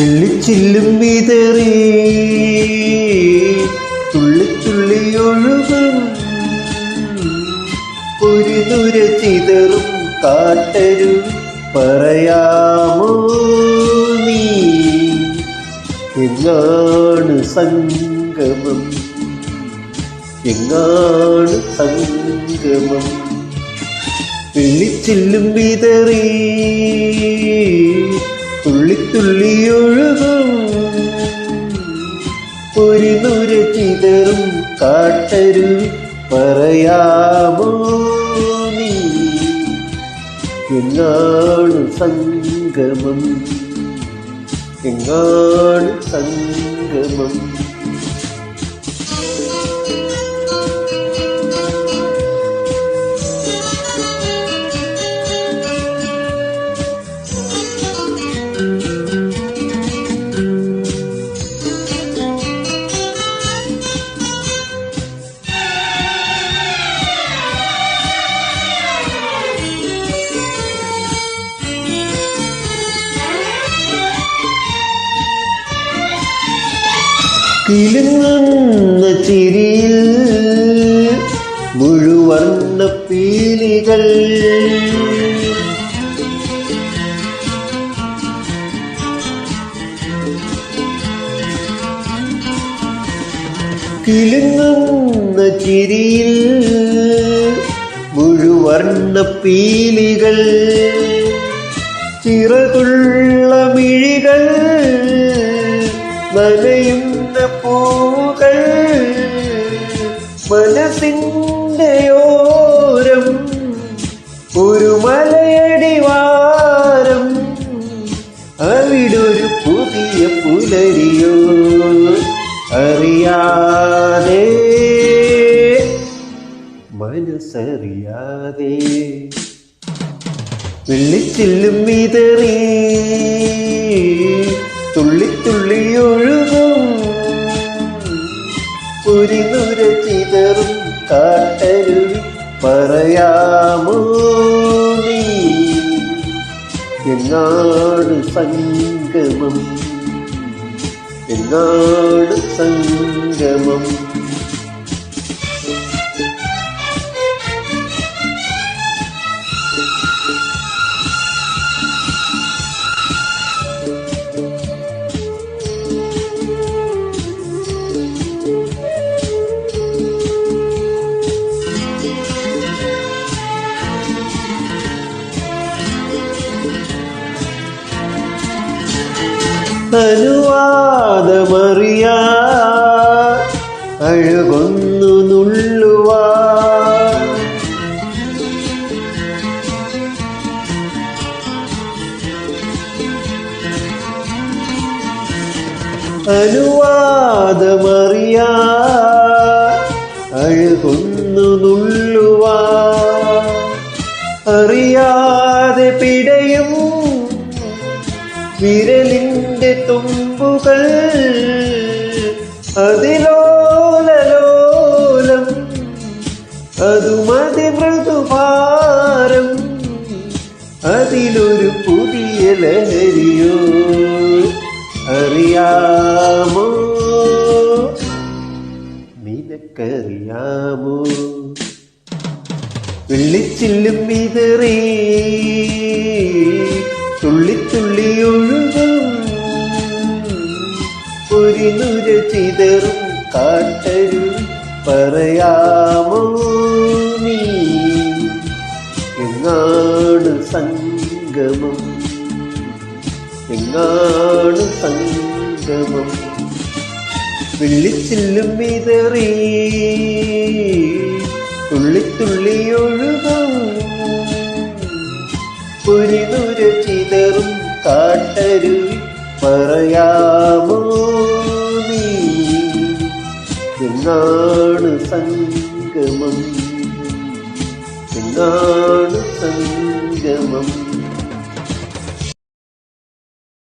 തുള്ളിച്ചില്ലും വിതറി. തുള്ളിച്ചുള്ളിയൊഴുകും ഒരു ദുര ചിതറും കാട്ടരു പറയാമോ നീ? എങ്ങാണ് സംഗമം? എങ്ങാണ് സംഗമം? വിളിച്ചില്ലും വിതറി. തുള്ളി തുള്ളി ഒഴുകും ഒരു നുര ചിതറും കാട്ടരു പറയാമോ നീ? എങ്ങാണ് സംഗമം? എങ്ങാണ് സംഗമം? കിലുങ്ങുന്ന ചിരിയിൽ മുഴുവർണ പീലികൾ. കിലുങ്ങുന്ന ചിരിയിൽ മുഴുവർണ പീലികൾ. ചിറകുള്ള മിഴികൾ നനയുന്ന പൂകൾ മനസ്സിന്റെ ഓരം ഒരു മലയടിവാരം അവിടൊരു പുതിയ പുലരിയോ അറിയാതെ മനസ്സറിയാതെ. വെള്ളിച്ചില്ലും ഇതറി തുള്ളി തുള്ളി ഒഴുകും ഒരു നുര ചിതറും കാട്ടരുവി പറയാമോ നീ? എങ്ങാട് സംഗമം. എന്നാട് സംഗമം. അനുവാദമറിയാ അഴകൊന്നു നുള്ളുവാ. അനുവാദമറിയാ അഴകൊന്നു നുള്ളുവാ. അറിയാതെ പിടയും വിരലിന്റെ തുമ്പുകൾ അതിലോലലോലം അതുമതി മൃദുഭാരം അതിലൊരു പുതിയ ലഹരിയോ അറിയാമോ? നിനക്കറിയാമോ? വെള്ളിച്ചില്ലും വിതറി ചിതറും കാട്ടരു പറയാമോ നീ? എങ്ങാണ് സംഗമം? എങ്ങാണ് സംഗമം? വിളിച്ചില്ലും വിതറി തുള്ളിത്തുള്ളി തുള്ളി ഒഴുകും. ഒരു നുര ചിതറും കാട്ടരു പറയാമോ എങ്ങാണ് സംഗമം. എന്താണ് സംഗമം.